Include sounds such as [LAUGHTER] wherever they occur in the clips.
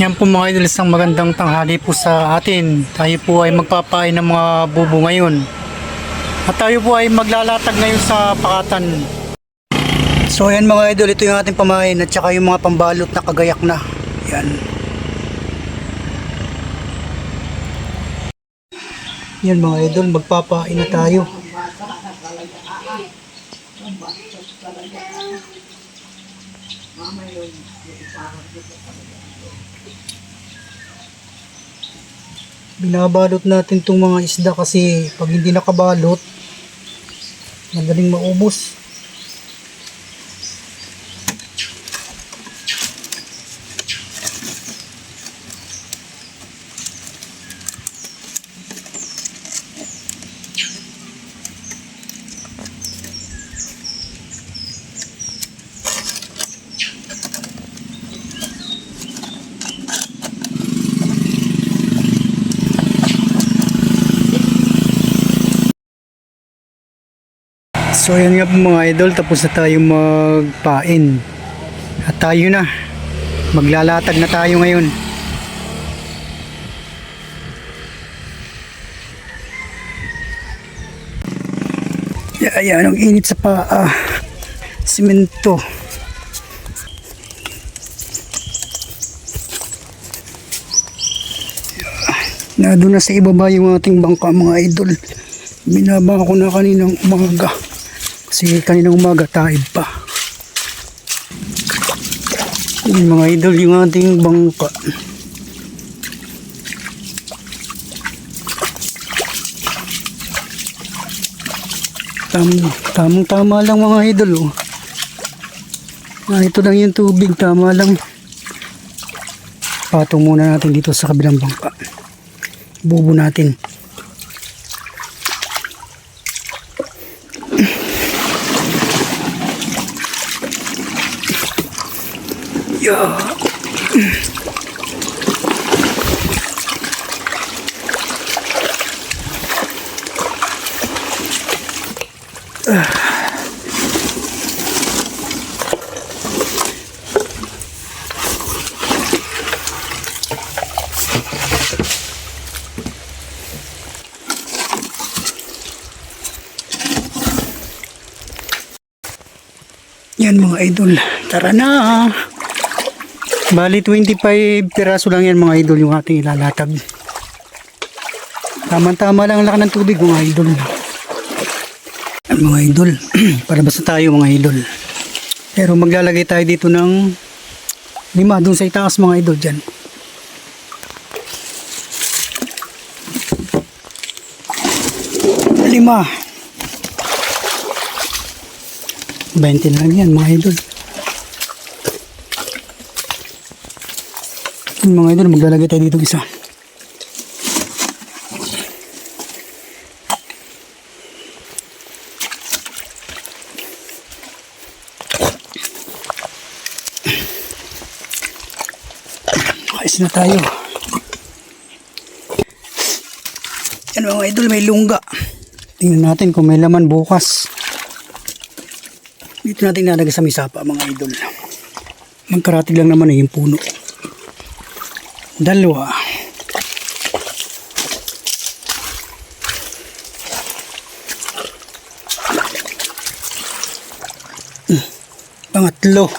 Yan po mga idol, isang magandang tanghali po sa atin. Tayo po ay magpapain ng mga bubo ngayon. At tayo po ay maglalatag ngayon sa pakatan. So ayan mga idol, ito yung ating pamain at saka yung mga pambalot na kagayak na. Yan. Yan mga idol, magpapain na tayo. Binabalot natin itong mga isda kasi pag hindi nakabalot, madaling maubos. So ayan nga po mga idol, tapos na tayo magpain. At tayo na, maglalatag na tayo ngayon. Yeah, ayan, ang init sa paa. Simento. Nado na sa ibaba yung ating bangka mga idol. Binaba ko na kaninang umaga. Kasi kaninang umaga taib pa. Yung mga idol yung ating bangka. Tam, tamang tama lang mga idol oh. Ah, ito lang yung tubig, tama lang. Patong muna natin dito sa kabilang bangka. Bubo natin. Yeah. Yan mga idol. Tara na. Bali 25 piraso lang yan mga idol yung ating ilalatag. Tama-tama lang ang laki ng tubig mga idol. Mga idol. [CLEARS THROAT] Para basta tayo mga idol. Pero maglalagay tayo dito ng lima dun sa itaas mga idol dyan. Lima. 20 na lang yan mga idol. Yung mga idol, maglalagay tayo dito isa. Ayos na tayo. Yan mga idol, may lungga. Tingnan natin kung may laman bukas. Dito natin nalagay sa misapa mga idol. Magkaratig lang naman eh yung puno. Dalawa. Hmm, Pangatlo.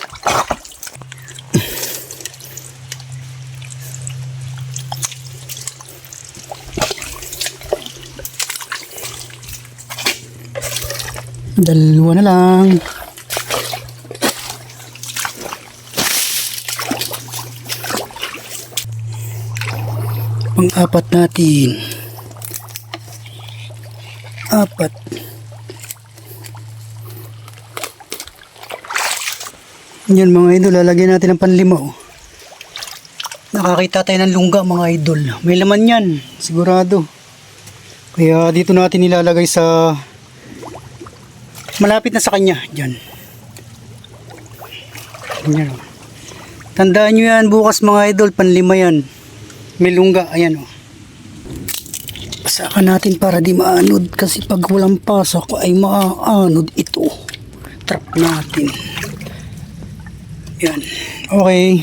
Dalawa na lang. Pang-apat natin. Apat. Yan mga idol, lalagyan natin ng panlima. Oh. Nakakita tayo ng lungga mga idol. May laman yan, sigurado. Kaya dito natin ilalagay sa malapit na sa kanya. Diyan. Yan. Tandaan nyo yan bukas mga idol, panlima yan. May lungga, ayan o. Pasakan natin para di maanod kasi pag walang pasok ay maaanod ito. Trap natin. Yan. Okay.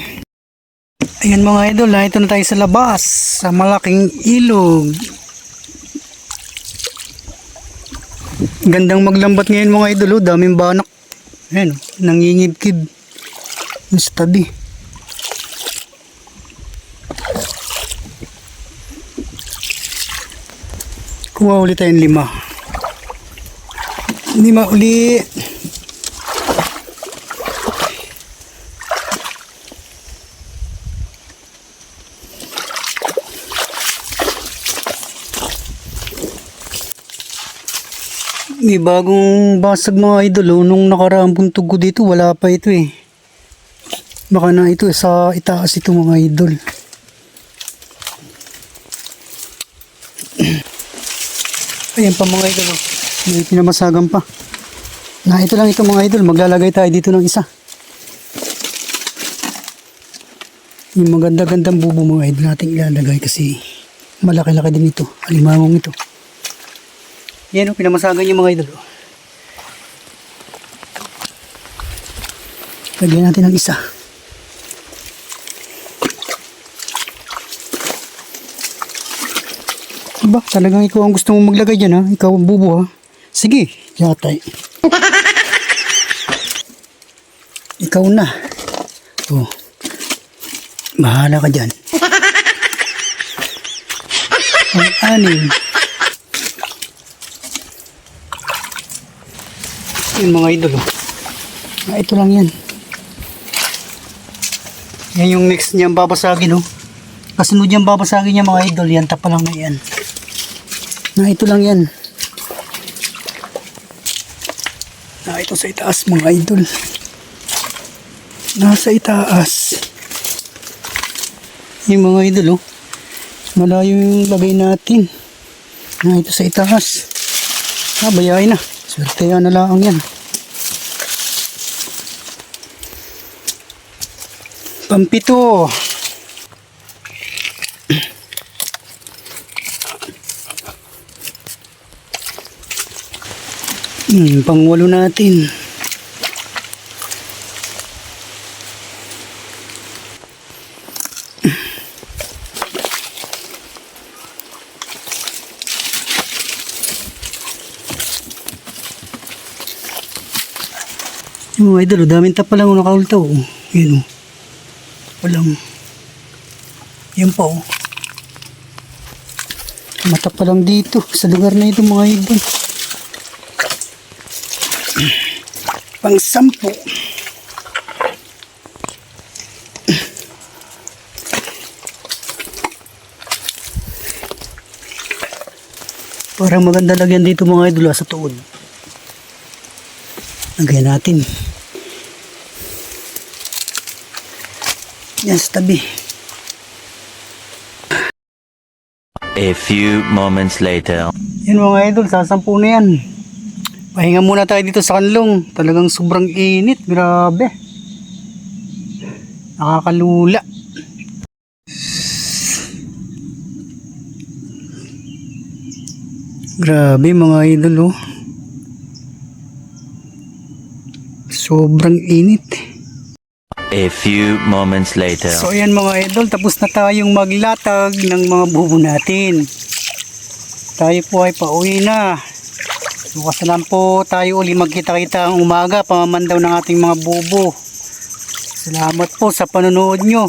Ayan mga idol, na ito na tayo sa labas, sa malaking ilog. Gandang maglambat ngayon mga idol, oh, daming banak. Ayan, oh, nangingibkib. Yung Kuha ulit tayong lima. Lima uli. May bagong basag mga idol. Oh. Nung nakaraang buntog ko dito, wala pa ito eh. Baka na ito sa itaas ito mga idol. [CLEARS THROAT] Ayan pa mga idol. Oh. May pinamasagan pa. Na ito lang ito mga idol. Maglalagay tayo dito ng isa. Yung maganda-gandang bubo mga idol natin ilalagay kasi malaki-laki din ito. Alimangong ito. Yan o, pinamasagan yung mga idol. oh. Lagyan natin ng isa. Diba? Talagang ikaw ang gusto mong maglagay dyan ha? Ikaw ang bubo ha? Sige, yatay. ikaw na. Oh. Bahala ka dyan. Ang anim. Yung mga idol. oh. Ah, ito lang yan. Yan yung next niyang babasagin oh. Kasunod niyang babasagin niya mga idol. Yan tapa lang na yan. Na ito lang yan. Na ito sa itaas mga idol. Nasa itaas. Yung mga idol oh. Malayo yung lagay natin. Na ito sa itaas. Ah, bayain na. Swerte na lang yan. Pampito. Hmm, pangwalo natin. Yung mga idol, oh, daming tapa lang ang nakaultaw. oh. Yun o. Walang. Yan pa o. Mata pa lang dito [LAUGHS] sa lugar na ito mga idol. Pang sampo. Parang maganda lagyan dito mga idol ah, sa tuod. Lagyan natin. Yan sa tabi. A few moments later. Yan mga idol, sasampu na yan. Pahinga muna tayo dito sa kanlong. Talagang sobrang init. Grabe. Nakakalula. Grabe mga idol oh. Sobrang init. A few moments later. So ayan mga idol, tapos na tayong maglatag ng mga bubo natin. Tayo po ay pauwi na. Bukas na po tayo uli magkita-kita ang umaga, pamamandaw ng ating mga bubo. Salamat po sa panonood nyo.